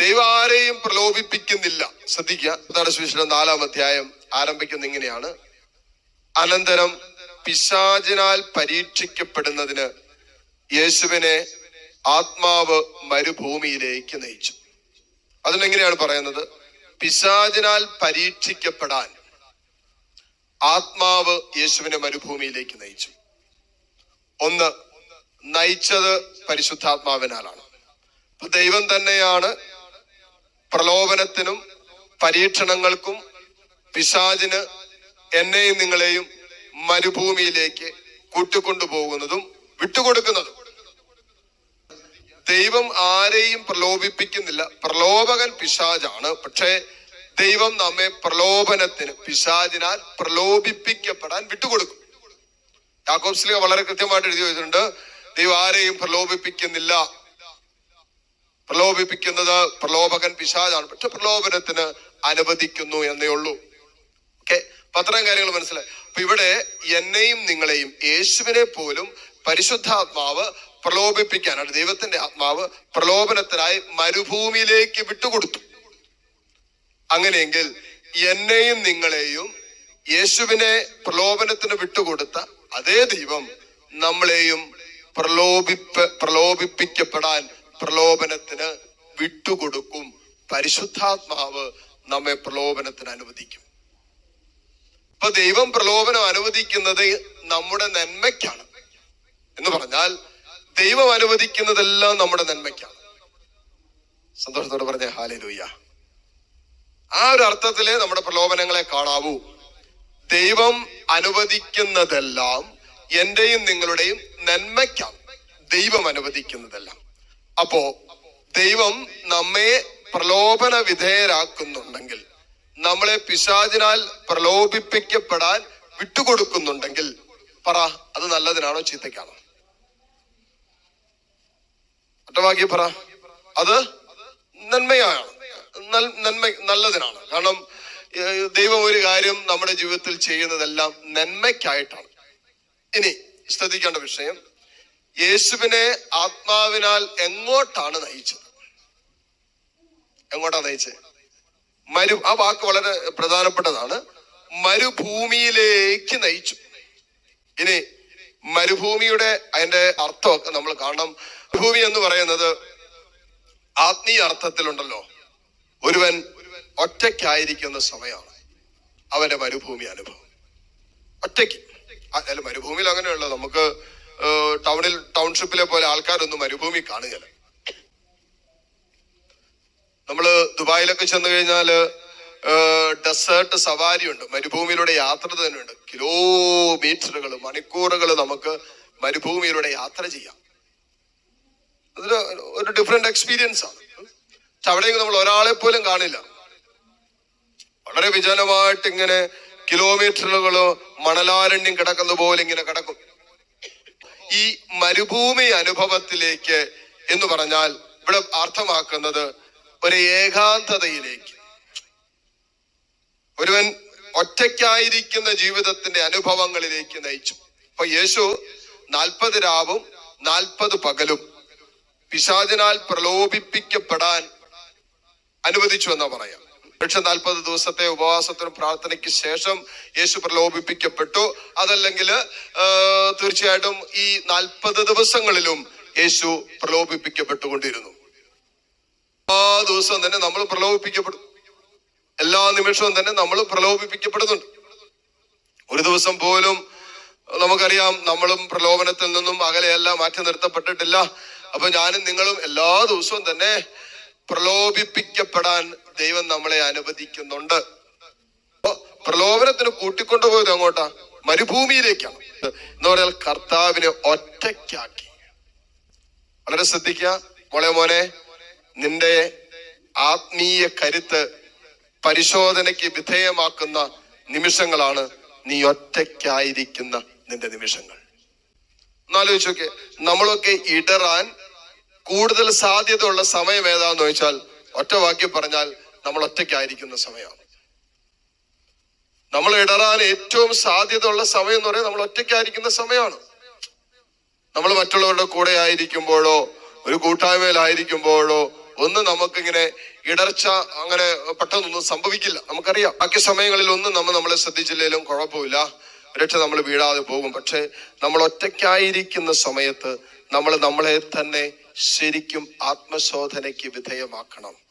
ദൈവം ആരെയും പ്രലോഭിപ്പിക്കുന്നില്ല. ശ്രദ്ധിക്കുക. അതാണ് സുവിശേഷം നാലാം അധ്യായം. ആരംഭിക്കുന്ന ഇങ്ങനെയാണ്. അനന്തരം പിശാചിനാൽ പരീക്ഷിക്കപ്പെടുന്നതിന് യേശുവിനെ ആത്മാവ് മരുഭൂമിയിലേക്ക് നയിച്ചു. അതിനെങ്ങനെയാണ് പറയുന്നത്? പിശാചിനാൽ പരീക്ഷിക്കപ്പെടാൻ ആത്മാവ് യേശുവിനെ മരുഭൂമിയിലേക്ക് നയിച്ചു. ഒന്ന് നയിച്ചത് പരിശുദ്ധാത്മാവിനാലാണ്. ദൈവം തന്നെയാണ് പ്രലോഭനത്തിനും പരീക്ഷണങ്ങൾക്കും പിശാചിന് എന്നെയും നിങ്ങളെയും മരുഭൂമിയിലേക്ക് കൂട്ടിക്കൊണ്ടുപോകുന്നതും വിട്ടുകൊടുക്കുന്നതും. ദൈവം ആരെയും പ്രലോഭിപ്പിക്കുന്നില്ല. പ്രലോഭകൻ പിശാജാണ് പക്ഷേ ദൈവം നമ്മെ പ്രലോഭനത്തിന് പിശാചിനാൽ പ്രലോഭിപ്പിക്കപ്പെടാൻ വിട്ടുകൊടുക്കും. യാക്കോബ്സ്ലിക വളരെ കൃത്യമായിട്ട് എഴുതി വെച്ചിട്ടുണ്ട്. ദൈവം ആരെയും പ്രലോഭിപ്പിക്കുന്നില്ല. പ്രലോഭിപ്പിക്കുന്നത് പ്രലോഭകൻ പിശാചാണ്. പക്ഷെ പ്രലോഭനത്തിന് അനുവദിക്കുന്നു എന്നേ ഉള്ളൂ. ഓക്കെ? പത്രം കാര്യങ്ങൾ മനസ്സിലായി. അപ്പൊ ഇവിടെ എന്നെയും നിങ്ങളെയും യേശുവിനെ പോലും പരിശുദ്ധാത്മാവ് പ്രലോഭിപ്പിക്കാനാണ് ദൈവത്തിന്റെ ആത്മാവ് പ്രലോഭനത്തിനായി മരുഭൂമിയിലേക്ക് വിട്ടുകൊടുത്തു. അങ്ങനെയെങ്കിൽ എന്നെയും നിങ്ങളെയും യേശുവിനെ പ്രലോഭനത്തിന് വിട്ടുകൊടുത്ത അതേ ദൈവം നമ്മളെയും പ്രലോഭിപ്പ് പ്രലോഭിപ്പിക്കപ്പെടാൻ പ്രലോഭനത്തിന് വിട്ടുകൊടുക്കും. പരിശുദ്ധാത്മാവ് നമ്മെ പ്രലോഭനത്തിന് അനുവദിക്കും. ഇപ്പൊ ദൈവം പ്രലോഭനം അനുവദിക്കുന്നത് നമ്മുടെ നന്മയ്ക്കാണ്. എന്ന് പറഞ്ഞാൽ ദൈവം അനുവദിക്കുന്നതെല്ലാം നമ്മുടെ നന്മയ്ക്കാണ്. സന്തോഷത്തോടെ പറഞ്ഞ ഹാലലൂയ്യ ആ ഒരു അർത്ഥത്തിൽ നമ്മുടെ പ്രലോഭനങ്ങളെ കാണാവൂ. ദൈവം അനുവദിക്കുന്നതെല്ലാം എന്റെയും നിങ്ങളുടെയും നന്മയ്ക്കാണ്. ദൈവം അനുവദിക്കുന്നതെല്ലാം. അപ്പോ ദൈവം നമ്മെ പ്രലോഭന വിധേയരാക്കുന്നുണ്ടെങ്കിൽ നമ്മളെ പിശാചിനാൽ പ്രലോഭിപ്പിക്കപ്പെടാൻ വിട്ടുകൊടുക്കുന്നുണ്ടെങ്കിൽ പറ അത് നല്ലതിനാണോ ചീത്തയ്ക്കാണോ? ഒറ്റവാക്കി പറ. അത് നന്മയാണ്. നന്മ നല്ലതിനാണ്. കാരണം ദൈവം ഒരു കാര്യം നമ്മുടെ ജീവിതത്തിൽ ചെയ്യുന്നതെല്ലാം നന്മയ്ക്കായിട്ടാണ്. ഇനി ശ്രദ്ധിക്കേണ്ട വിഷയം യേശുവിനെ ആത്മാവിനാൽ എങ്ങോട്ടാണ് നയിച്ചത്? എങ്ങോട്ടാണ് നയിച്ചത്? മരു ആ വാക്ക് വളരെ പ്രധാനപ്പെട്ടതാണ്. മരുഭൂമിയിലേക്ക് നയിച്ചു. ഇനി മരുഭൂമിയുടെ അതിന്റെ അർത്ഥമൊക്കെ നമ്മൾ കാണണം. ഭൂമി എന്ന് പറയുന്നത് ആത്മീയ അർത്ഥത്തിലുണ്ടല്ലോ. ഒരുവൻ ഒറ്റയ്ക്കായിരിക്കുന്ന സമയമാണ് അവന്റെ മരുഭൂമി അനുഭവം. ഒറ്റയ്ക്ക്. അല്ല മരുഭൂമിയിൽ അങ്ങനെയുള്ള നമുക്ക് ടൗണിൽ ടൗൺഷിപ്പിലെ പോലെ ആൾക്കാരൊന്നും മരുഭൂമി കാണുകയില്ല. നമ്മൾ ദുബായിലൊക്കെ ചെന്ന് കഴിഞ്ഞാൽ ഡെസേർട്ട് സവാരി ഉണ്ട് മരുഭൂമിയിലൂടെ യാത്ര തന്നെയുണ്ട്. കിലോമീറ്ററുകൾ മണിക്കൂറുകൾ നമുക്ക് മരുഭൂമിയിലൂടെ യാത്ര ചെയ്യാം. അതൊരു ഒരു ഡിഫറെന്റ് എക്സ്പീരിയൻസ് ആണ്. പക്ഷെ നമ്മൾ ഒരാളെ പോലും കാണില്ല. വളരെ വിജനമായിട്ട് ഇങ്ങനെ കിലോമീറ്ററുകളോ മണലാരണ്യം കിടക്കുന്ന പോലെ ഇങ്ങനെ കിടക്കും. ഈ മരുഭൂമി അനുഭവത്തിലേക്ക് എന്ന് പറഞ്ഞാൽ ഇവിടെ അർത്ഥമാക്കുന്നത് ഒരു ഏകാന്തതയിലേക്ക്. ഒരുവൻ ഒറ്റയ്ക്കായിരിക്കുന്ന ജീവിതത്തിന്റെ അനുഭവങ്ങളിലേക്ക് നയിച്ചു. അപ്പൊ യേശു നാൽപ്പത് രാവും നാൽപ്പത് പകലും പിശാചിനാൽ പ്രലോഭിപ്പിക്കപ്പെടാൻ അനുവദിച്ചു എന്നാ പറയാം. പക്ഷെ നാൽപ്പത് ദിവസത്തെ ഉപവാസത്തിനും പ്രാർത്ഥനയ്ക്ക് ശേഷം യേശു പ്രലോഭിപ്പിക്കപ്പെട്ടു. അതല്ലെങ്കിൽ തീർച്ചയായിട്ടും ഈ നാൽപ്പത് ദിവസങ്ങളിലും യേശു പ്രലോഭിപ്പിക്കപ്പെട്ടുകൊണ്ടിരുന്നു. എല്ലാ ദിവസവും തന്നെ നമ്മൾ പ്രലോഭിപ്പിക്കപ്പെടും. എല്ലാ നിമിഷവും തന്നെ നമ്മൾ പ്രലോഭിപ്പിക്കപ്പെടുന്നുണ്ട്. ഒരു ദിവസം പോലും നമുക്കറിയാം നമ്മളും പ്രലോഭനത്തിൽ നിന്നും അകലെയല്ല മാറ്റി നിർത്തപ്പെട്ടിട്ടില്ല. അപ്പൊ ഞാനും നിങ്ങളും എല്ലാ ദിവസവും തന്നെ പ്രലോഭിപ്പിക്കപ്പെടാൻ ദൈവം നമ്മളെ അനുവദിക്കുന്നുണ്ട്. പ്രലോഭനത്തിന് കൂട്ടിക്കൊണ്ടുപോയത് അങ്ങോട്ടാ? മരുഭൂമിയിലേക്കാണ്. എന്ന് പറഞ്ഞാൽ കർത്താവിനെ ഒറ്റയ്ക്കാക്കി. വളരെ ശ്രദ്ധിക്ക. മോളെ മോനെ നിന്റെ ആത്മീയ കരുത്ത് പരിശോധനയ്ക്ക് വിധേയമാക്കുന്ന നിമിഷങ്ങളാണ് നീ ഒറ്റയ്ക്കായിരിക്കുന്ന നിന്റെ നിമിഷങ്ങൾ. എന്നാലോചിച്ച് നോക്കെ നമ്മളൊക്കെ ഇടറാൻ കൂടുതൽ സാധ്യതയുള്ള സമയം ഏതാന്ന് ചോദിച്ചാൽ ഒറ്റ വാക്കി പറഞ്ഞാൽ നമ്മൾ ഒറ്റയ്ക്കായിരിക്കുന്ന സമയമാണ്. നമ്മൾ ഇടറാൻ ഏറ്റവും സാധ്യതയുള്ള സമയം എന്ന് പറയുന്നത് നമ്മൾ ഒറ്റയ്ക്കായിരിക്കുന്ന സമയമാണ്. നമ്മൾ മറ്റുള്ളവരുടെ കൂടെ ആയിരിക്കുമ്പോഴോ ഒരു കൂട്ടായ്മയിലായിരിക്കുമ്പോഴോ ഒന്നും നമുക്കിങ്ങനെ ഇടർച്ച അങ്ങനെ പെട്ടെന്നൊന്നും സംഭവിക്കില്ല. നമുക്കറിയാം. ബാക്കി സമയങ്ങളിൽ ഒന്നും നമ്മൾ നമ്മളെ ശ്രദ്ധിച്ചില്ലെങ്കിലും കുഴപ്പമില്ല. രക്ഷ നമ്മൾ വീഴാതെ പോകും. പക്ഷെ നമ്മൾ ഒറ്റയ്ക്കായിരിക്കുന്ന സമയത്ത് നമ്മൾ നമ്മളെ തന്നെ ശരിക്കും ആത്മശോധനയ്ക്ക് വിധേയമാക്കണം.